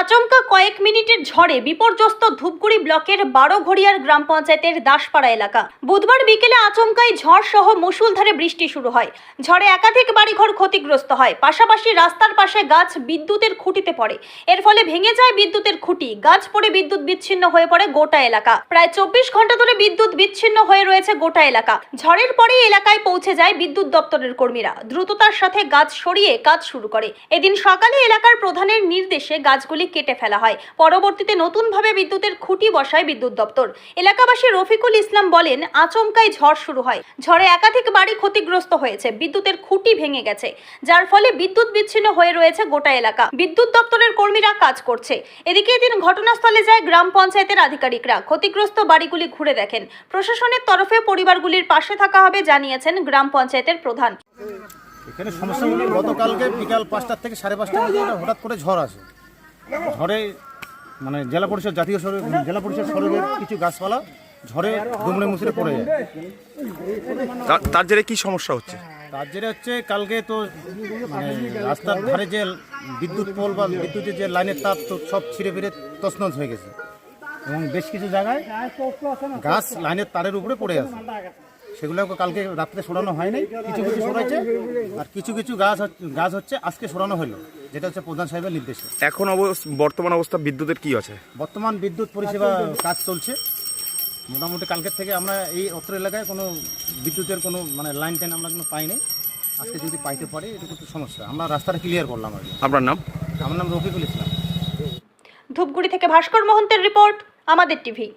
আচমকা কয়েক মিনিটের ঝড়ে বিপর্যস্ত ধূপগুড়ি ব্লকের বারোঘড়িয়ার গ্রাম পঞ্চায়েতের দাসপাড়া এলাকা। বুধবার বিকেলে আচমকাই ঝড় সহ মুষলধারে বৃষ্টি শুরু হয়। ঝড়ে একাধিক বাড়িঘর ক্ষতিগ্রস্ত হয়। পাশাপাশি রাস্তার পাশে গাছ বিদ্যুতের খুঁটিতে পড়ে। এর ফলে ভেঙে যায় বিদ্যুতের খুঁটি। গাছ পড়ে বিদ্যুৎ বিচ্ছিন্ন হয়ে পড়ে গোটা এলাকা। প্রায় চব্বিশ ঘণ্টা ধরে বিদ্যুৎ বিচ্ছিন্ন হয়ে রয়েছে গোটা এলাকা। ঝড়ের পরেই এলাকায় পৌঁছে যায় বিদ্যুৎ দপ্তরের কর্মীরা। দ্রুততার সাথে গাছ সরিয়ে কাজ শুরু করে। এদিন সকালে এলাকার প্রধানের নির্দেশে গাছগুলি কেটে ফেলা হয়। পরবর্তীতে নতুনভাবে বিদ্যুতের খুঁটি বসায় বিদ্যুৎ দপ্তর। এলাকাবাসী রফিকুল ইসলাম বলেন, আচমকাই ঝড় শুরু হয়। ঝড়ে একাধিক বাড়ি ক্ষতিগ্রস্ত হয়েছে, বিদ্যুতের খুঁটি ভেঙে গেছে, যার ফলে বিদ্যুৎ বিচ্ছিন্ন হয়ে রয়েছে গোটা এলাকা। বিদ্যুৎ দপ্তরের কর্মীরা কাজ করছে। এদিকে এদিন ঘটনাস্থলে যায় গ্রাম পঞ্চায়েতের আধিকারিকরা। ক্ষতিগ্রস্ত বাড়িগুলি ঘুরে দেখেন। প্রশাসনের তরফে পরিবারগুলির পাশে থাকা হবে জানিয়েছেন গ্রাম পঞ্চায়েতের প্রধান। এখানে সমস্যা গতকালকে বিকাল পাঁচটার থেকে সাড়ে মধ্যে হঠাৎ করে ঝড় আসে। ঝড়ে মানে জেলা পরিষদ জাতীয় সড়ক জেলা পরিষদ সড়কের কিছু গাছপালা ঝড়ে দুমড়ে মুচড়ে পড়ে যায়। তার জেরে কি সমস্যা হচ্ছে? তার জেরে হচ্ছে কালকে তো মানে রাস্তার ধারে যে বিদ্যুৎ পোল বা বিদ্যুতের যে লাইনের তার তো সব ছিঁড়ে ফিরে তছনছ হয়ে গেছে। এবং বেশ কিছু জায়গায় গাছ লাইনের তারের উপরে পড়ে আছে। সেগুলো কালকে রাত্রে সরানো হয়নি। কিছু কিছু সরাইছে। আর কিছু কিছু গাছ হচ্ছে- গাছ হচ্ছে আজকে সরানো হলো যেটা হচ্ছে প্রধান সাহেবের নির্দেশে। এখন বর্তমান অবস্থা বিদ্যুতের কি আছে? বর্তমান বিদ্যুৎ পরিষেবা কাজ চলছে। মোটামুটি কালকের থেকে আমরা এই অত্র এলাকায় কোনো বিদ্যুতের কোনো মানে লাইন টাইন আমরা কোনো পাইনি। আজকে যদি পাইতে পারি এটা একটু সমস্যা। আমরা রাস্তাটা ক্লিয়ার করলাম আর আপনার নাম? আমার নাম রফিকুল ইসলাম। ধূপগুড়ি থেকে ভাস্কর মহন্তের রিপোর্ট আমাদের টিভি।